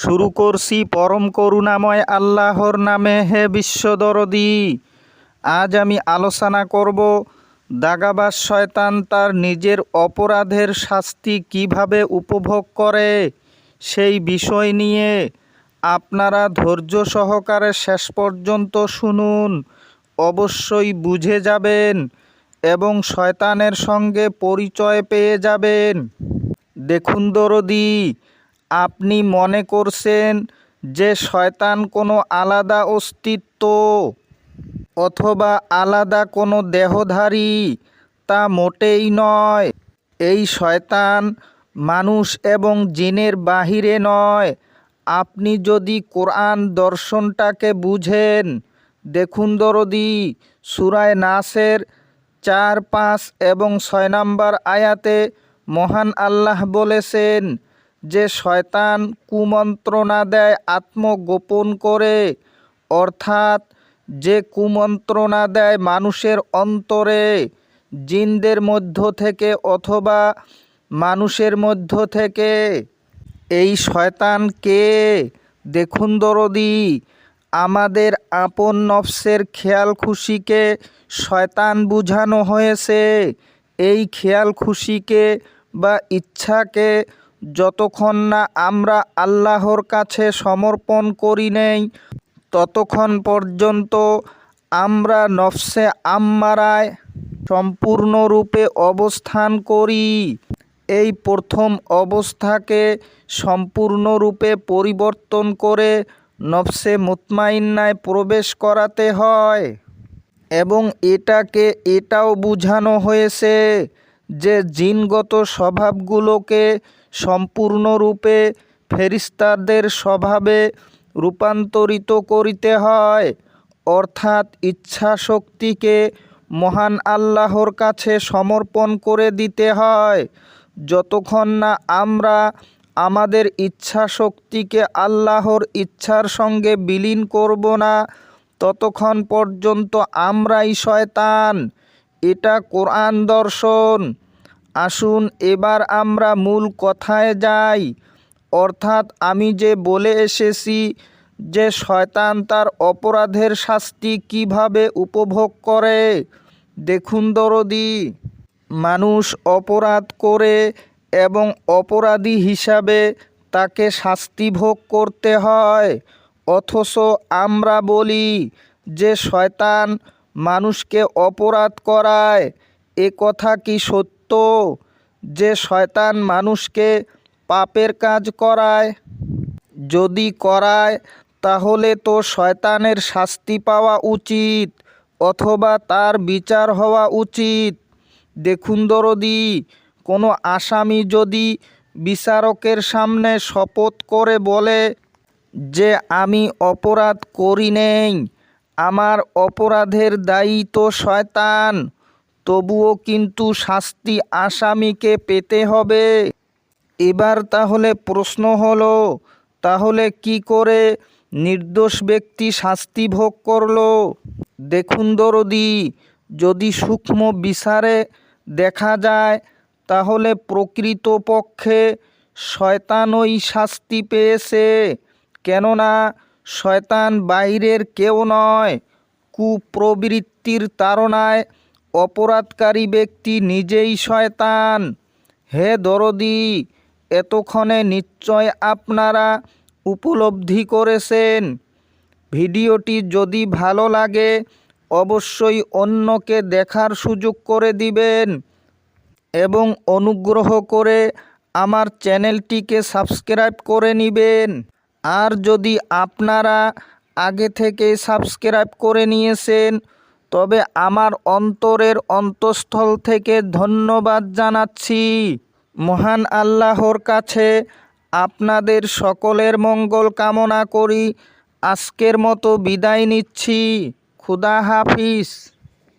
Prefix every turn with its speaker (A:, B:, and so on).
A: শুরু করছি পরম করুণাময় আল্লাহর নামে হে বিশ্বদরদি আজ আমি আলোচনা করব দাগাবাজ শয়তান তার নিজের অপরাধের শাস্তি কীভাবে উপভোগ করে, সেই বিষয় নিয়ে আপনারা ধৈর্য সহকারে শেষ পর্যন্ত শুনুন, অবশ্যই বুঝে যাবেন এবং শয়তানের সঙ্গে পরিচয় পেয়ে যাবেন। দেখুন দরদি আপনি মনে করছেন যে শয়তান কোনো আলাদা অস্তিত্ব অথবা আলাদা কোনো দেহধারী? তা মোটেই নয়। এই শয়তান মানুষ এবং জিনের বাহিরে নয়। আপনি যদি কোরআন দর্শনটাকে বুঝেন, দেখুন দরদি, সুরায় নাসের চার পাঁচ এবং ছয় নম্বর আয়াতে মহান আল্লাহ বলেছেন যে শয়তান কুমন্ত্রণা দেয় আত্মগোপন করে, অর্থাৎ যে কুমন্ত্রণা দেয় মানুষের অন্তরে, জিনদের মধ্য থেকে অথবা মানুষের মধ্য থেকে। এই শয়তান কে? দেখুন দরদি, আমাদের আপন নফসের খেয়াল খুশিকে শয়তান বুঝানো হয়েছে। এই খেয়াল খুশিকে বা ইচ্ছাকে যতক্ষণ না আমরা আল্লাহর কাছে সমর্পণ করি নেই, ততক্ষণ পর্যন্ত আমরা নফসে আম্মারায় সম্পূর্ণরূপে অবস্থান করি। এই প্রথম অবস্থাকে সম্পূর্ণরূপে পরিবর্তন করে নফসে মুতমাইন্নায় প্রবেশ করাতে হয় এবং এটাকে এটাও বুঝানো হয়েছে যে জিনগত স্বভাবগুলোকে সম্পূর্ণরূপে ফেরিস্তাদের স্বভাবে রূপান্তরিত করিতে হয়, অর্থাৎ ইচ্ছা শক্তিকে মহান আল্লাহর কাছে সমর্পণ করে দিতে হয়। যতক্ষণ না আমরা আমাদের ইচ্ছা শক্তিকে আল্লাহর ইচ্ছার সঙ্গে বিলীন করব না, ততক্ষণ পর্যন্ত আমরাই শয়তান। এটা কোরআন দর্শন। আসুন এবার আমরা মূল কথায় যাই। অর্থাৎ আমি যে বলে এসেছি যে শয়তান তার অপরাধের শাস্তি কীভাবে উপভোগ করে, দেখুন দরদি। মানুষ অপরাধ করে এবং অপরাধী হিসাবে তাকে শাস্তি ভোগ করতে হয়। অথচ আমরা বলি যে শয়তান মানুষকে অপরাধ করায় এ কথা কি সত্য যে শয়তান মানুষকে পাপের কাজ করায়? যদি করায়, তাহলে তো শয়তানের শাস্তি পাওয়া উচিত, অথবা তার বিচার হওয়া উচিত। দেখুন দরদি, কোনো আসামি যদি বিচারকের সামনে শপথ করে বলে যে আমি অপরাধ করি নেই, আমার অপরাধের দায়ী তো শয়তান। তবুও কিন্তু শাস্তি আসামিকে পেতে হবে। এবার তাহলে প্রশ্ন হলো, তাহলে কি করে নির্দোষ ব্যক্তি শাস্তি ভোগ করল? দেখুন দরদি, যদি সূক্ষ্ম বিচারে দেখা যায়, তাহলে প্রকৃতপক্ষে শয়তানই শাস্তি পেয়েছে। কেননা শয়তান বাইরের কেউ নয়, কুপ্রবৃত্তির তাড়নায় অপরাধকারী ব্যক্তি নিজেই শয়তান। হে দরদি, এতক্ষণে নিশ্চয় আপনারা উপলব্ধি করেছেন। ভিডিওটি যদি ভালো লাগে, অবশ্যই অন্যকে দেখার সুযোগ করে দিবেন এবং অনুগ্রহ করে আমার চ্যানেলটিকে সাবস্ক্রাইব করে নেবেন। আর যদি আপনারা আগে থেকে সাবস্ক্রাইব করে নিয়েছেন তবে আমার অন্তরের অন্তঃস্থল থেকে ধন্যবাদ জানাচ্ছি। মহান আল্লাহর কাছে আপনাদের সকলের মঙ্গল কামনা করি। আজকের মতো বিদায় নিচ্ছি। খুদা হাফিজ।